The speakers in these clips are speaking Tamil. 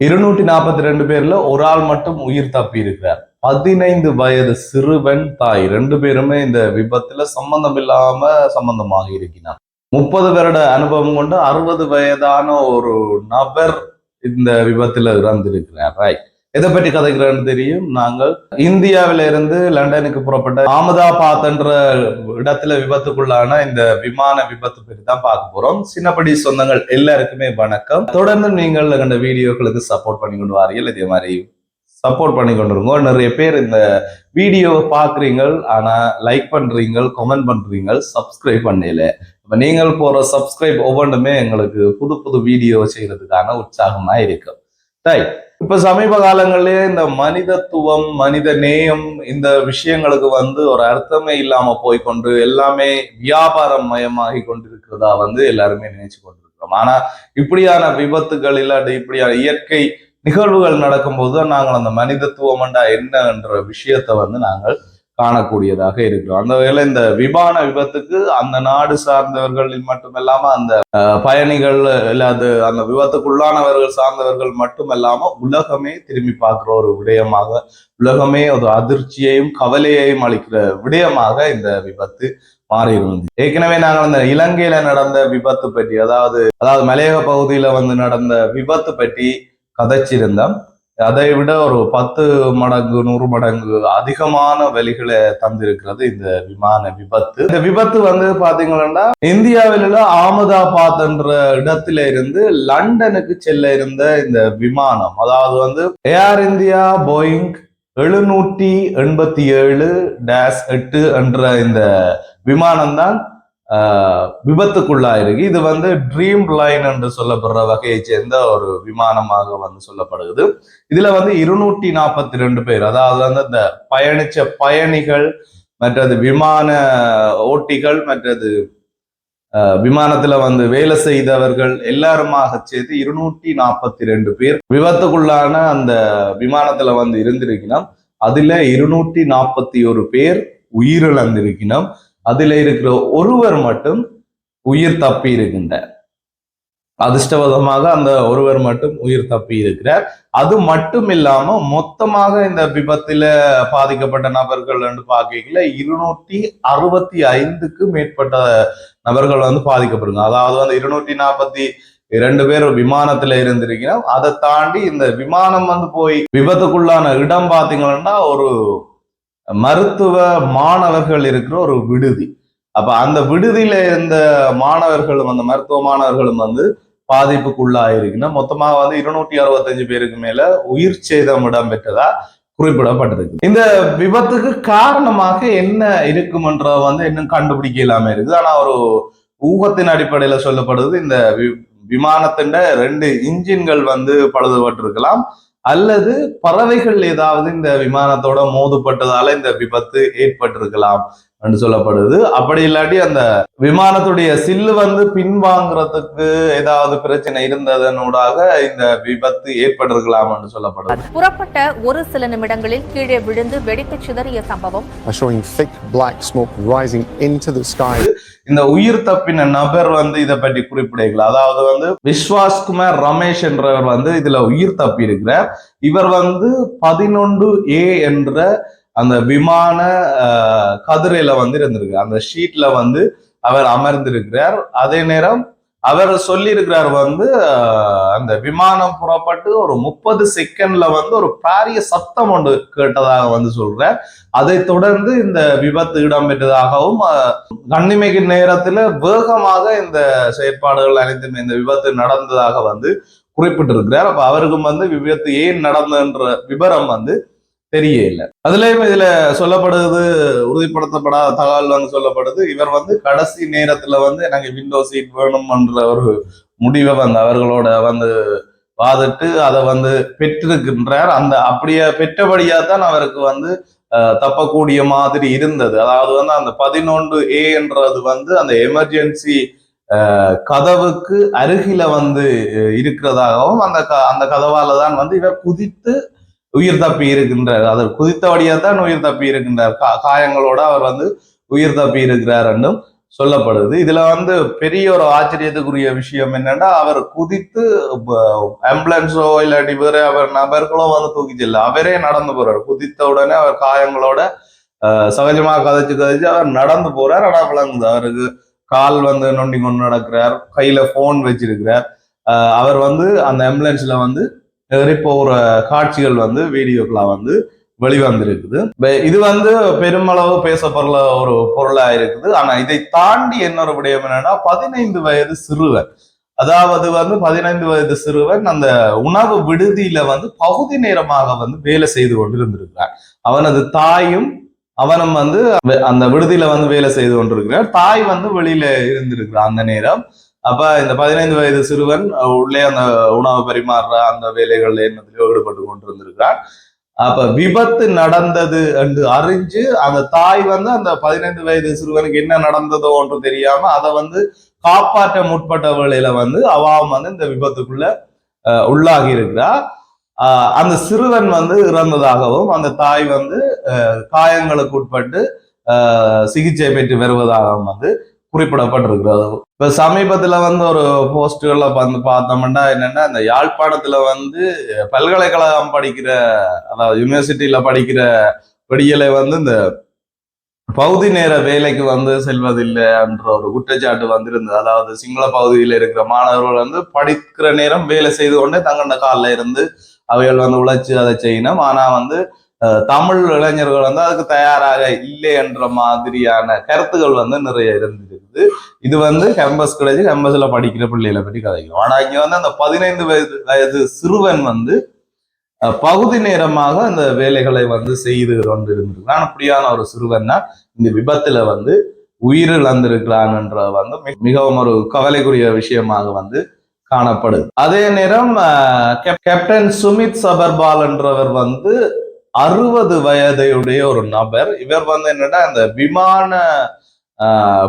இருநூற்றி நாற்பத்தி ரெண்டு பேர்ல ஒரு ஆள் மட்டும் உயிர் தப்பி இருக்கிறார் பதினைந்து வயது சிறுவன் தாய். ரெண்டு பேருமே இந்த விபத்துல சம்பந்தம் இல்லாம சம்பந்தமாக இருக்கிறார். முப்பது வருட அனுபவம் கொண்டு அறுபது வயதான ஒரு நபர் இந்த விபத்துல இறந்திருக்கிறார். ரைட் எதை பற்றி கதைக்கிறேன்னு தெரியும்? நாங்கள் இந்தியாவில இருந்து லண்டனுக்கு புறப்பட்ட அகமதாபாத் என்ற இடத்துல விபத்துக்குள்ளான இந்த விமான விபத்து பற்றி தான் பார்க்க போறோம். சின்னப்படி சொந்தங்கள் எல்லாருக்குமே வணக்கம். தொடர்ந்து நீங்கள் கண்ட வீடியோக்களுக்கு சப்போர்ட் பண்ணி கொண்டு வாரீர்கள் இதே மாதிரி சப்போர்ட் பண்ணி கொண்டிருங்க. நிறைய பேர் இந்த வீடியோவை பாக்குறீங்க ஆனா லைக் பண்றீங்க கமெண்ட் பண்றீங்க சப்ஸ்கிரைப் பண்ணல. இப்ப நீங்கள் போற சப்ஸ்கிரைப் ஒவ்வொன்றுமே எங்களுக்கு புது புது வீடியோ செய்யறதுக்கான உற்சாகமா இருக்கும். ரைட் இப்ப சமீப காலங்களிலே இந்த மனிதத்துவம் மனித நேயம் இந்த விஷயங்களுக்கு வந்து ஒரு அர்த்தமே இல்லாம போய்க்கொண்டு எல்லாமே வியாபாரம் மயமாகி கொண்டிருக்கிறதா வந்து எல்லாருமே நினைச்சு கொண்டிருக்கிறோம். ஆனா இப்படியான விபத்துகள் இல்லாட்டி இப்படியான இயற்கை நிகழ்வுகள் நடக்கும்போது தான் நாங்கள் அந்த மனிதத்துவம்ண்டா என்ன என்ற விஷயத்தை வந்து நாங்கள் காணக்கூடியதாக இருக்கிறோம். அந்த வகையில இந்த விமான விபத்துக்கு அந்த நாடு சார்ந்தவர்களில் மட்டுமல்லாம அந்த பயணிகள் இல்லாது அந்த விபத்துக்குள்ளானவர்கள் சார்ந்தவர்கள் மட்டுமல்லாம உலகமே திரும்பி பார்க்கிற ஒரு விடயமாக உலகமே ஒரு அதிர்ச்சியையும் கவலையையும் அளிக்கிற விடயமாக இந்த விபத்து மாறியிருந்தது. ஏற்கனவே நாங்கள் இந்த இலங்கையில நடந்த விபத்து பற்றி அதாவது அதாவது மலையக பகுதியில வந்து நடந்த விபத்து பற்றி கதைச்சிருந்தோம். அதை விட ஒரு பத்து மடங்கு நூறு மடங்கு அதிகமான வழிகளை தந்திருக்கிறது இந்த விமான விபத்து. இந்த விபத்து வந்து பாத்தீங்கன்னா இந்தியாவில அகமதாபாத் என்ற இடத்துல இருந்து லண்டனுக்கு செல்ல இருந்த இந்த விமானம். அதாவது வந்து ஏர் இந்தியா போயிங் எழுநூற்றி எண்பத்தி ஏழு டேஷ் எட்டு என்ற இந்த விமானம் தான் விபத்துக்குள்ளாயிருக்கு. இது வந்து ட்ரீம் லைன் என்று சொல்லப்படுற வகையை சேர்ந்த ஒரு விமானமாக வந்து சொல்லப்படுகிறது. இதுல வந்து இருநூற்றி நாற்பத்தி ரெண்டு பேர் அதாவது வந்து இந்த பயணிச்ச பயணிகள் மற்றது விமான ஓட்டிகள் மற்றது விமானத்துல வந்து வேலை செய்தவர்கள் எல்லாருமாக சேர்த்து இருநூற்றி நாற்பத்தி ரெண்டு பேர் விபத்துக்குள்ளான அந்த விமானத்துல வந்து இருந்திருக்கணும் அதுல இருநூற்றி நாற்பத்தி ஒரு பேர் உயிரிழந்திருக்கணும் அதில் இருக்கிற ஒருவர் மட்டும் உயிர் தப்பி இருக்கின்றார். அதிர்ஷ்டவதமாக அந்த ஒருவர் மட்டும் உயிர் தப்பி இருக்கிறார். அது மட்டும் இல்லாம மொத்தமாக இந்த விபத்துல பாதிக்கப்பட்ட நபர்கள் வந்து பார்க்கல இருநூற்றி அறுபத்தி ஐந்துக்கு மேற்பட்ட நபர்கள் வந்து பாதிக்கப்படுங்க. அதாவது வந்து இருநூற்றி நாற்பத்தி இரண்டு பேர் விமானத்துல இருந்திருக்கிறோம். அதை தாண்டி இந்த விமானம் வந்து போய் விபத்துக்குள்ளான இடம் பாத்தீங்கன்னா ஒரு மருத்துவ மாணவர்கள் இருக்கிற ஒரு விடுதி. அப்ப அந்த விடுதியில இருந்த மாணவர்களும் அந்த மருத்துவ மாணவர்களும் வந்து பாதிப்புக்குள்ளாயிருக்குன்னா மொத்தமாக வந்து இருநூற்றி அறுபத்தஞ்சு பேருக்கு மேல உயிர் சேதம் இடம்பெற்றதா குறிப்பிடப்பட்டிருக்கு இந்த விபத்துக்கு காரணமாக என்ன இருக்குமென்ற வந்து இன்னும் கண்டுபிடிக்க இல்லாம இருக்குது. ஆனா ஒரு ஊகத்தின் அடிப்படையில சொல்லப்படுது இந்த வி- விமானத்தின் ரெண்டு இன்ஜின்கள் வந்து பழுதுபட்டிருக்கலாம். அல்லது பறவைகள் ஏதாவது இந்த விமானத்தோட மோதுப்பட்டதால இந்த விபத்து ஏற்பட்டிருக்கலாம். என்று சொல்லப்படுது. அப்படி இல்லாட்டி அந்த விமானத்துடைய சில்லு வந்து பின்வாங்குறதுக்கு ஏதாவது பிரச்சனை இருந்ததனூடாக இந்த விபத்து ஏற்பட்டிருக்கலாம் என்று சொல்லப்படுது. புறப்பட்ட ஒரு சில நிமிடங்களில் கீழே விழுந்து வெடித்து சிதறிய சம்பவம். Showing thick black smoke rising into the sky. இந்த உயிர் தப்பின நபர் வந்து இதை பற்றி குறிப்பிடல அதாவது வந்து விஸ்வாஸ் குமார் ரமேஷ் என்றவர் வந்து இதுல உயிர் தப்பி இருக்கிறார் இவர் வந்து பதினொன்று ஏ என்ற அந்த விமான கதிரையில வந்து இருந்திருக்கு அந்த ஷீட்ல வந்து அவர் அமர்ந்திருக்கிறார். அதே நேரம் அவர் சொல்லியிருக்கிறார் வந்து அந்த விமானம் புறப்பட்டு ஒரு முப்பது செகண்ட்ல வந்து ஒரு பாரிய சத்தம் ஒன்று கேட்டதாக வந்து சொல்றார். அதை தொடர்ந்து இந்த விபத்து இடம்பெற்றதாகவும் கண்ணிமைக்கு நேரத்துல வேகமாக இந்த செயற்பாடுகள் அனைத்தும் இந்த விபத்து நடந்ததாக வந்து குறிப்பிட்டிருக்கிறார். அப்ப அவருக்கும் வந்து விபத்து ஏன் நடந்ததுன்ற விவரம் வந்து தெரிய இல்லை. அதுலயும் இதுல சொல்லப்படுது உறுதிப்படுத்தப்படாத தகவல் வந்து சொல்லப்படுது இவர் வந்து கடைசி நேரத்துல வந்து எனக்கு விண்டோ சீட் வேணும்ன்ற ஒரு முடிவை வந்து அவர்களோட வந்து வாதிட்டு அதை வந்து பெற்றிருக்கின்றார். அந்த அப்படியே பெற்றபடியா தான் அவருக்கு வந்து தப்பக்கூடிய மாதிரி இருந்தது. அதாவது வந்து அந்த பதினொன்று ஏ என்றது வந்து அந்த எமர்ஜென்சி கதவுக்கு அருகில வந்து இருக்கிறதாகவும் அந்த க- அந்த கதவால தான் வந்து இவர் குதித்து உயிர் தப்பி இருக்கின்றார். அது குதித்தபடியாக தான் உயிர் தப்பி இருக்கின்றார். கா- காயங்களோட அவர் வந்து உயிர் தப்பி இருக்கிறார் என்றும் சொல்லப்படுது. இதுல வந்து பெரிய ஒரு ஆச்சரியத்துக்குரிய விஷயம் என்னன்னா அவர் குதித்து ஆம்புலன்ஸோ இல்லாட்டி வேற அவர் நபர்களோ வந்து தூக்கி செல்ல அவரே நடந்து போறாரு. குதித்த உடனே அவர் காயங்களோட சகஜமாக சகஜமா கதைச்சு கதைச்சு அவர் நடந்து போறார். ஆனா விளங்குது அவருக்கு கால் வந்து நொண்டி கொண்டு நடக்கிறார். கையில போன் வச்சிருக்கிறார். அவர் வந்து அந்த ஆம்புலன்ஸ்ல வந்து இப்போ ஒரு காட்சிகள் வந்து வீடியோக்களாக வந்து வெளிவந்திருக்குது. இது வந்து பெருமளவு பேசப்படுற ஒரு பொருளா இருக்குது. ஆனா இதை தாண்டி என்னொரு விடயம் என்னன்னா பதினைந்து வயது சிறுவன். அதாவது வந்து பதினைந்து வயது சிறுவன் அந்த உணவு விடுதியில வந்து பகுதி நேரமாக வந்து வேலை செய்து கொண்டிருந்திருக்கிறார். அவனது தாயும் அவனும் வந்து அந்த விடுதியில வந்து வேலை செய்து கொண்டிருக்கிறார். தாய் வந்து வெளியில இருந்திருக்கிறார் அந்த நேரம். அப்ப இந்த பதினைந்து வயது சிறுவன் உள்ளே அந்த உணவு பரிமாறுற அந்த வேலைகள்ல என்னத்திலயோ ஈடுபட்டு கொண்டிருந்திருக்கிறார் அப்ப விபத்து நடந்தது என்று அறிஞ்சு அந்த தாய் வந்து அந்த பதினைந்து வயது சிறுவனுக்கு என்ன நடந்ததோ ஒன்று தெரியாம அதை வந்து காப்பாற்ற முற்பட்ட வேளையில வந்து அவாவும் வந்து இந்த விபத்துக்குள்ள உள்ளாகி இருக்கிறா அந்த சிறுவன் வந்து இறந்ததாகவும் அந்த தாய் வந்து காயங்களுக்கு உட்பட்டு சிகிச்சை பெற்று வருவதாகவும் வந்து குறிப்பிடப்பட்டிருக்கிறது. இப்ப சமீபத்துல வந்து ஒரு போஸ்டுகள்ல வந்து பார்த்தோம்னா என்னன்னா இந்த யாழ்ப்பாணத்துல வந்து பல்கலைக்கழகம் படிக்கிற அதாவது யூனிவர்சிட்டியில படிக்கிற விடியலை வந்து இந்த பகுதி நேர வேலைக்கு வந்து செல்வதில்லை என்ற ஒரு குற்றச்சாட்டு வந்திருந்தது. அதாவது சிங்கள பகுதியில் இருக்கிற மாணவர்கள் வந்து படிக்கிற நேரம் வேலை செய்து கொண்டே தங்கண்ட காலில் இருந்து அவைகள் வந்து உழைச்சி அதை செய்யணும். ஆனா வந்து தமிழ் இளைஞர்கள் வந்து அதுக்கு தயாராக இல்லை என்ற மாதிரியான கருத்துக்கள் வந்து நிறைய இருந்திருக்குது. இது வந்து கேம்பஸ் கிடைச்சி கேம்பஸ்ல படிக்கிற பிள்ளைகளை பற்றி கதைக்கிறோம். ஆனா இங்க வந்து அந்த பதினைந்து வயது வயது சிறுவன் வந்து பகுதி நேரமாக அந்த வேலைகளை வந்து செய்து கொண்டு இருந்திருக்கிறான் அப்படியான ஒரு சிறுவன் தான் இந்த விபத்துல வந்து உயிரிழந்திருக்கிறான்ன்ற வந்து மிகவும் ஒரு கவலைக்குரிய விஷயமாக வந்து காணப்படுது. அதே நேரம் கேப்டன் சுமித் சபர்பால் என்றவர் வந்து அறுபது வயதையுடைய ஒரு நபர். இவர் வந்து என்னன்னா இந்த விமான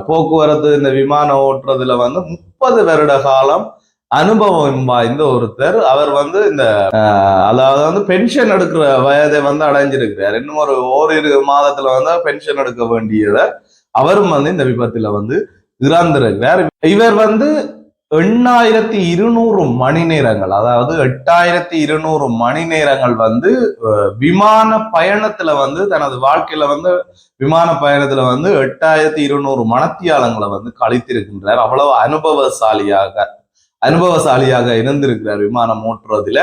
போக்குவரத்து இந்த விமானம் ஓட்டுறதுல வந்து முப்பது வருட காலம் அனுபவம் வாய்ந்த ஒருத்தர். அவர் வந்து இந்த அதாவது வந்து பென்ஷன் எடுக்கிற வயதை வந்து அடைஞ்சிருக்கிறார். இன்னும் ஒரு ஓரிரு மாதத்துல வந்து பென்ஷன் எடுக்க வேண்டியதை அவரும் வந்து இந்த விபத்துல வந்து இறந்திருக்கிறார். இவர் வந்து எண்ணாயிரத்தி இருநூறு மணி நேரங்கள் அதாவது எட்டாயிரத்தி இருநூறு மணி நேரங்கள் வந்து விமான பயணத்துல வந்து தனது வாழ்க்கையில வந்து விமான பயணத்துல வந்து எட்டாயிரத்தி இருநூறு மணத்தியாலங்களை வந்து கழித்திருக்கின்றார். அவ்வளவு அனுபவசாலியாக அனுபவசாலியாக இருந்திருக்கிறார் விமானம் ஓட்டுறதுல.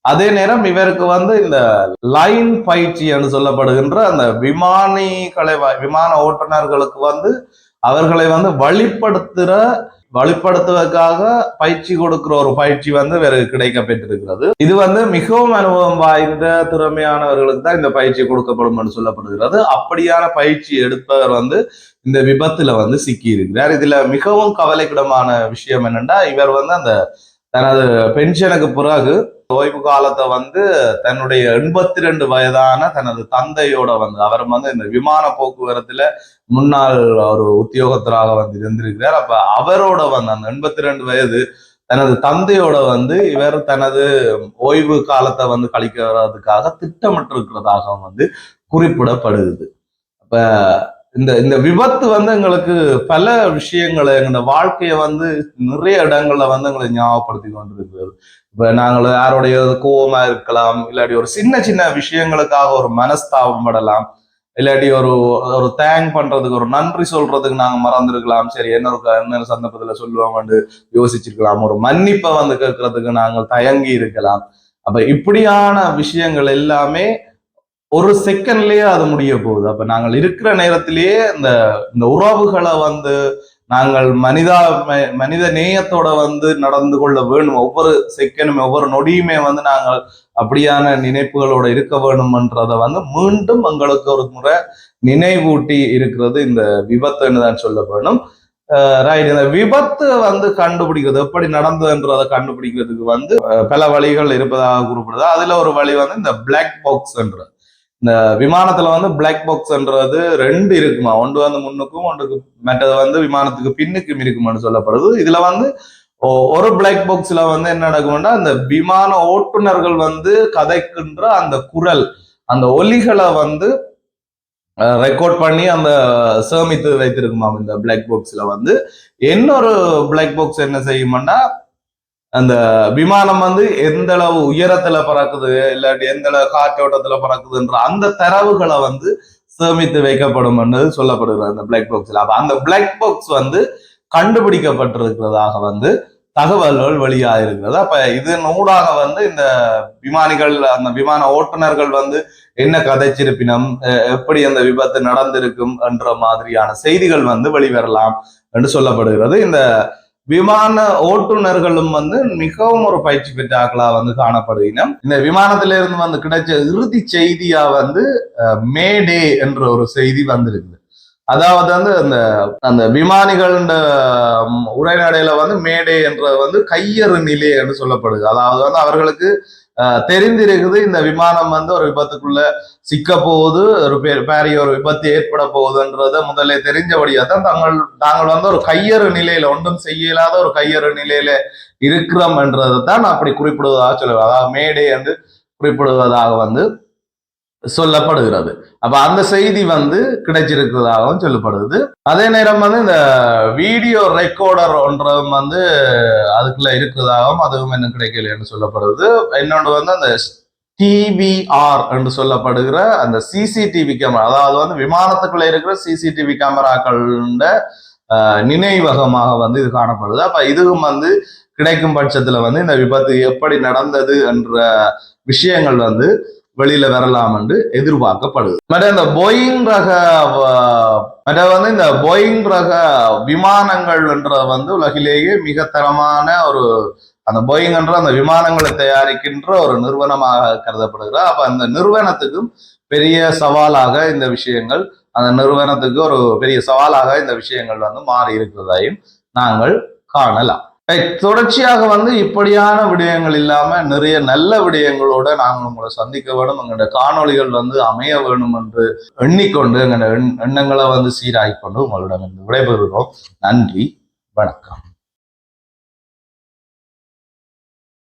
அதே நேரம் இவருக்கு வந்து இந்த லைன் பயிற்சி என்று சொல்லப்படுகின்ற அந்த விமானிகளை வ- விமான ஓட்டுநர்களுக்கு வந்து அவர்களை வந்து வழிப்படுத்துற வலுப்படுத்துவதற்காக பயிற்சி கொடுக்கிற ஒரு பயிற்சி வந்து வேறு கிடைக்க பெற்றிருக்கிறது இது வந்து மிகவும் அனுபவம் வாய்ந்த திறமையானவர்களுக்கு தான் இந்த பயிற்சி கொடுக்கப்படும் என்று சொல்லப்படுகிறது. அப்படியான பயிற்சி எடுப்பவர் வந்து இந்த விபத்துல வந்து சிக்கி இருக்கிறார் இதுல மிகவும் கவலைக்கிடமான விஷயம் என்னென்னா இவர் வந்து அந்த தனது பென்ஷனுக்கு பிறகு ஓய்வு காலத்தை வந்து தன்னுடைய எண்பத்தி ரெண்டு வயதான தனது தந்தையோட வந்து அவர் வந்து இந்த விமான போக்குவரத்துல முன்னாள் ஒரு உத்தியோகத்தராக வந்து இருந்திருக்கிறார். அப்ப அவரோட வந்து அந்த எண்பத்தி ரெண்டு வயது தனது தந்தையோட வந்து இவர் தனது ஓய்வு காலத்தை வந்து கழிக்கிறதுக்காக திட்டமிட்டிருக்கிறதாக வந்து குறிப்பிடப்படுகிறது அப்ப இந்த இந்த விபத்து வந்து எங்களுக்கு பல விஷயங்களை எங்களோட வாழ்க்கையை வந்து நிறைய இடங்கள்ல வந்து எங்களை ஞாபகப்படுத்தி கொண்டிருக்கிறது. இப்ப நாங்கள் யாருடைய கோவமா இருக்கலாம் இல்லாட்டி ஒரு சின்ன சின்ன விஷயங்களுக்காக ஒரு மனஸ்தாபம் படலாம் இல்லாட்டி ஒரு ஒரு தேங்க் பண்றதுக்கு ஒரு நன்றி சொல்றதுக்கு நாங்க மறந்துருக்கலாம். சரி என்ன ஒரு என்ன சந்தர்ப்பத்துல சொல்லுவாங்கன்னு யோசிச்சிருக்கலாம். ஒரு மன்னிப்பை வந்து கேட்கறதுக்கு நாங்கள் தயங்கி இருக்கலாம். அப்ப இப்படியான விஷயங்கள் எல்லாமே ஒரு செகண்ட்லயே அது முடிய போகுது. அப்ப நாங்கள் இருக்கிற நேரத்திலேயே இந்த இந்த உறவுகளை வந்து நாங்கள் மனிதா மனித நேயத்தோட வந்து நடந்து கொள்ள வேணும். ஒவ்வொரு செகண்டும் ஒவ்வொரு நொடியுமே வந்து நாங்கள் அப்படியான நினைப்புகளோட இருக்க வேணும்ன்றத வந்து மீண்டும் எங்களுக்கு ஒரு முறை நினைவூட்டி இருக்கிறது. இந்த விபத்துன்னு தான் சொல்ல வேணும். ரைட் இந்த விபத்து வந்து கண்டுபிடிக்கிறது எப்படி நடந்ததுன்றதை கண்டுபிடிக்கிறதுக்கு வந்து பல வழிகள் இருப்பதாக குறிப்பிடுது. அதுல ஒரு வழி வந்து இந்த பிளாக் பாக்ஸ்ன்றது இந்த விமானத்துல வந்து பிளாக் பாக்ஸ்ன்றது ரெண்டு இருக்குமா? ஒன்று வந்து முன்னுக்கும் ஒன்றுக்கு மற்றது வந்து விமானத்துக்கு பின்னுக்கும் இருக்குமான்னு சொல்லப்படுது. இதுல வந்து ஒரு பிளாக் பாக்ஸ்ல வந்து என்ன நடக்கும்னா அந்த விமான ஓட்டுநர்கள் வந்து கதைக்கின்ற அந்த குரல் அந்த ஒலிகளை வந்து ரெக்கார்ட் பண்ணி அந்த சேமித்து வைத்திருக்குமாம் இந்த பிளாக் பாக்ஸ்ல வந்து. இன்னொரு பிளாக் பாக்ஸ் என்ன செய்யும்னா அந்த விமானம் வந்து எந்த அளவு உயரத்துல பறக்குது இல்லாட்டி எந்த அளவு காற்றோட்டத்துல பறக்குதுன்ற அந்த தரவுகளை வந்து சேமித்து வைக்கப்படும் என்று சொல்லப்படுகிறது அந்த பிளாக் பாக்ஸ்ல அப்ப அந்த பிளாக் பாக்ஸ் வந்து கண்டுபிடிக்கப்பட்டிருக்கிறதாக வந்து தகவல்கள் வெளியாக இருக்கிறது. அப்ப இது நூடாக வந்து இந்த விமானிகள் அந்த விமான ஓட்டுநர்கள் வந்து என்ன கதைச்சிருப்பினம் எப்படி அந்த விபத்து நடந்திருக்கும் என்ற மாதிரியான செய்திகள் வந்து வெளிவரலாம் என்று சொல்லப்படுகிறது. இந்த விமான ஓட்டுநர்களும் வந்து மிகவும் ஒரு பயிற்சி பெற்றாக்களா வந்து காணப்படுகின்றன. இந்த விமானத்தில இருந்து வந்து கிடைச்ச இறுதி செய்தியா வந்து மேடே என்ற ஒரு செய்தி வந்திருக்குது. அதாவது வந்து அந்த அந்த விமானிகளோட உரைநடையில வந்து மேடே என்றது வந்து கையறு நிலை என்று சொல்லப்படுது. அதாவது வந்து அவர்களுக்கு தெரிந்திருக்குது. இந்த விமானம் வந்து ஒரு விபத்துக்குள்ள சிக்க போகுது ஒரு பெரிய ஒரு விபத்து ஏற்பட போகுதுன்றத முதல்ல தெரிஞ்சபடியா தான் தாங்கள் தாங்கள் வந்து ஒரு கையறு நிலையில ஒன்றும் செய்ய இல்லாத ஒரு கையறு நிலையில இருக்கிறோம் என்றதை தான் அப்படி குறிப்பிடுவதாக சொல்லுவேன் அதாவது மேடே என்று குறிப்பிடுவதாக வந்து சொல்லப்படுகிறது. அப்ப அந்த செய்தி வந்து கிடைச்சிருக்கிறதாகவும் சொல்லப்படுது. அதே நேரம் வந்து இந்த வீடியோ ரெக்கார்டர் ஒன்றும் வந்து அதுக்குள்ள இருக்கிறதாகவும் அதுவும் என்ன கிடைக்கலன்னு சொல்லப்படுது. இன்னொன்று வந்து அந்த டிவிஆர் என்று சொல்லப்படுகிற அந்த சிசிடிவி கேமரா அதாவது வந்து விமானத்துக்குள்ள இருக்கிற சிசிடிவி கேமராக்கள நினைவகமாக வந்து இது காணப்படுது. அப்ப இதுவும் வந்து கிடைக்கும் பட்சத்துல வந்து இந்த விபத்து எப்படி நடந்தது என்ற விஷயங்கள் வந்து வெளியில வரலாம் என்று எதிர்பார்க்கப்படுது. மற்ற இந்த போயிங் ரக மற்ற வந்து இந்த போயிங் ரக விமானங்கள் என்ற வந்து உலகிலேயே மிக தரமான ஒரு அந்த போயிங் என்ற அந்த விமானங்களை தயாரிக்கின்ற ஒரு நிறுவனமாக கருதப்படுகிறார் அப்ப அந்த நிறுவனத்துக்கும் பெரிய சவாலாக இந்த விஷயங்கள் அந்த நிறுவனத்துக்கு ஒரு பெரிய சவாலாக இந்த விஷயங்கள் வந்து மாறி இருக்கிறதையும் நாங்கள் காணலாம். தொடர்ச்சியாக வந்து இப்படியான விடயங்கள் இல்லாம நிறைய நல்ல விடயங்களோட நாங்கள் உங்களை சந்திக்க வேணும். எங்களோட காணொளிகள் வந்து அமைய வேணும் என்று எண்ணிக்கொண்டு எங்களோட எண்- எண்ணங்களை வந்து சீராய்க்கொண்டு உங்களிடம் இருந்து விடைபெறுகிறோம். நன்றி. வணக்கம்.